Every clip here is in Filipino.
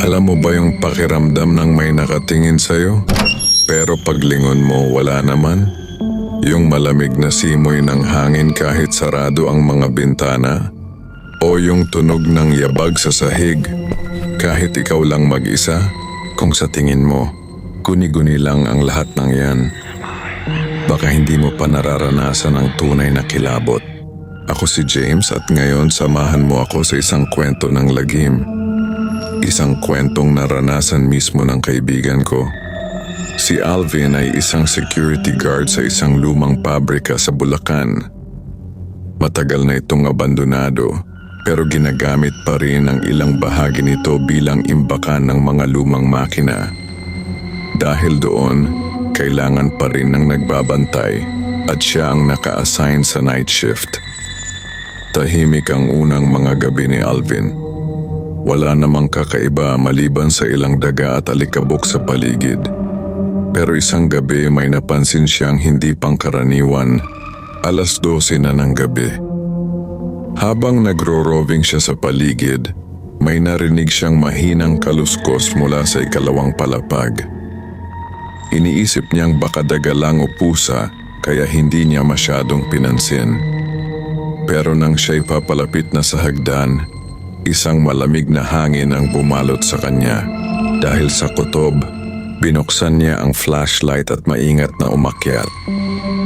Alam mo ba yung pakiramdam ng may nakatingin sa'yo? Pero paglingon mo, wala naman. Yung malamig na simoy ng hangin kahit sarado ang mga bintana? O yung tunog ng yabag sa sahig? Kahit ikaw lang mag-isa? Kung sa tingin mo, guni-guni lang ang lahat ng yan. Baka hindi mo pa nararanasan ang tunay na kilabot. Ako si James at ngayon samahan mo ako sa isang kwento ng lagim. Isang kwentong naranasan mismo ng kaibigan ko. Si Alvin ay isang security guard sa isang lumang pabrika sa Bulacan. Matagal na itong abandonado pero ginagamit pa rin ang ilang bahagi nito bilang imbakan ng mga lumang makina. Dahil doon, kailangan pa rin ng nagbabantay at siya ang naka-assign sa night shift. Tahimik ang unang mga gabi ni Alvin. Wala namang kakaiba maliban sa ilang daga at alikabok sa paligid. Pero isang gabi may napansin siyang hindi pangkaraniwan. Alas 12 na ng gabi. Habang nagro-roving siya sa paligid, may narinig siyang mahinang kaluskos mula sa ikalawang palapag. Iniisip niyang baka daga lang o pusa kaya hindi niya masyadong pinansin. Pero nang siya'y papalapit na sa hagdan, isang malamig na hangin ang bumalot sa kanya. Dahil sa kutob, binuksan niya ang flashlight at maingat na umakyat.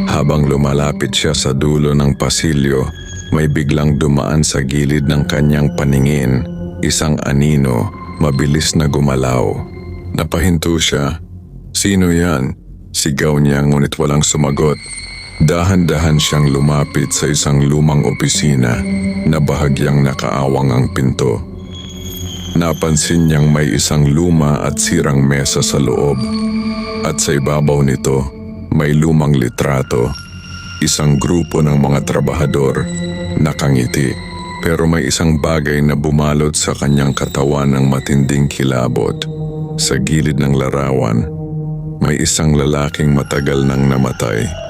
Habang lumalapit siya sa dulo ng pasilyo, may biglang dumaan sa gilid ng kanyang paningin, isang anino, mabilis na gumalaw. Napahinto siya. Sino yan? Sigaw niya ngunit walang sumagot. Dahan-dahan siyang lumapit sa isang lumang opisina na bahagyang nakaawang ang pinto. Napansin niyang may isang luma at sirang mesa sa loob. At sa ibabaw nito, may lumang litrato. Isang grupo ng mga trabahador, nakangiti. Pero may isang bagay na bumalot sa kanyang katawan ng matinding kilabot. Sa gilid ng larawan, may isang lalaking matagal nang namatay.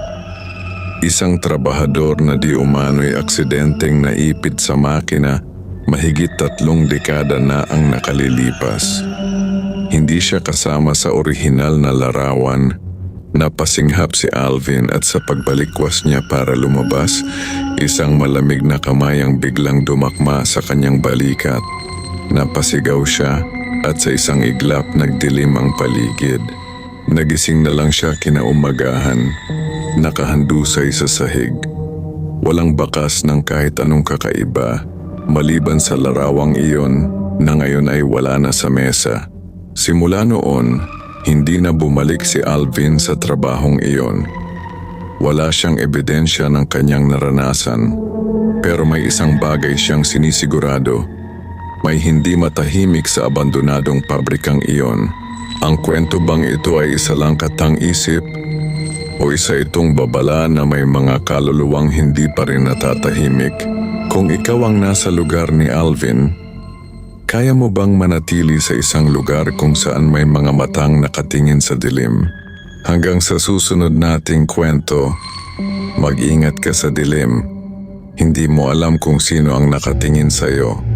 Isang trabahador na di umano'y aksidenteng naipit sa makina mahigit tatlong dekada na ang nakalilipas. Hindi siya kasama sa orihinal na larawan. Napasinghap si Alvin at sa pagbalikwas niya para lumabas, isang malamig na kamay ang biglang dumakma sa kanyang balikat. Napasigaw siya at sa isang iglap nagdilim ang paligid. Nagising na lang siya kinaumagahan, nakahandusay sa sahig. Walang bakas ng kahit anong kakaiba, maliban sa larawang iyon na ngayon ay wala na sa mesa. Simula noon, hindi na bumalik si Alvin sa trabahong iyon. Wala siyang ebidensya ng kanyang naranasan, pero may isang bagay siyang sinisigurado. May hindi matahimik sa abandonadong pabrikang iyon. Ang kwento bang ito ay isa lang katang isip o isa itong babala na may mga kaluluwang hindi pa rin natatahimik? Kung ikaw ang nasa lugar ni Alvin, kaya mo bang manatili sa isang lugar kung saan may mga matang nakatingin sa dilim? Hanggang sa susunod nating kwento, mag-ingat ka sa dilim. Hindi mo alam kung sino ang nakatingin sa iyo.